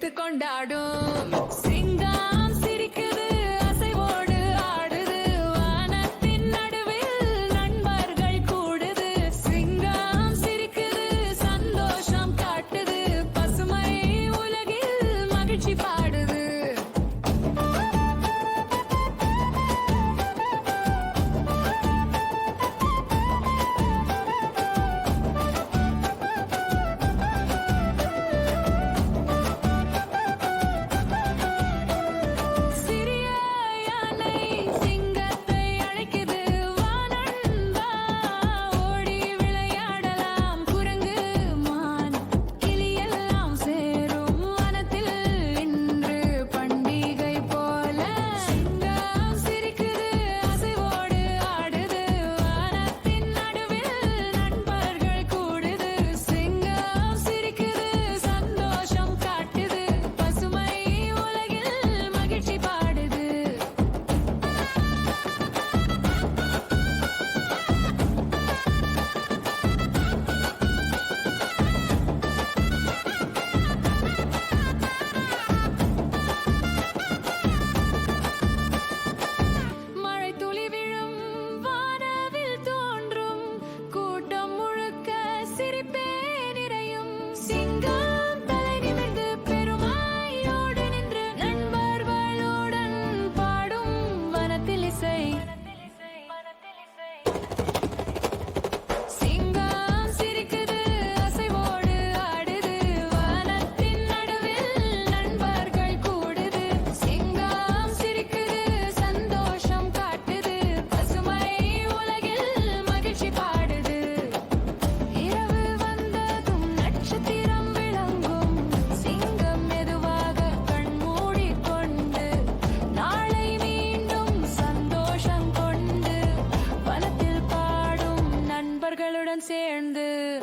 சிரித்து கொண்டாடும் சிங்கம் சிரிக்குது அசைவோடு ஆடுது. வானத்தின் நடுவில் நண்பர்கள் கூடுது. சிங்கம் சிரிக்குது சந்தோஷம் காட்டுது. பசுமை உலகில் மகிழ்ச்சி பாடு சேர்ந்து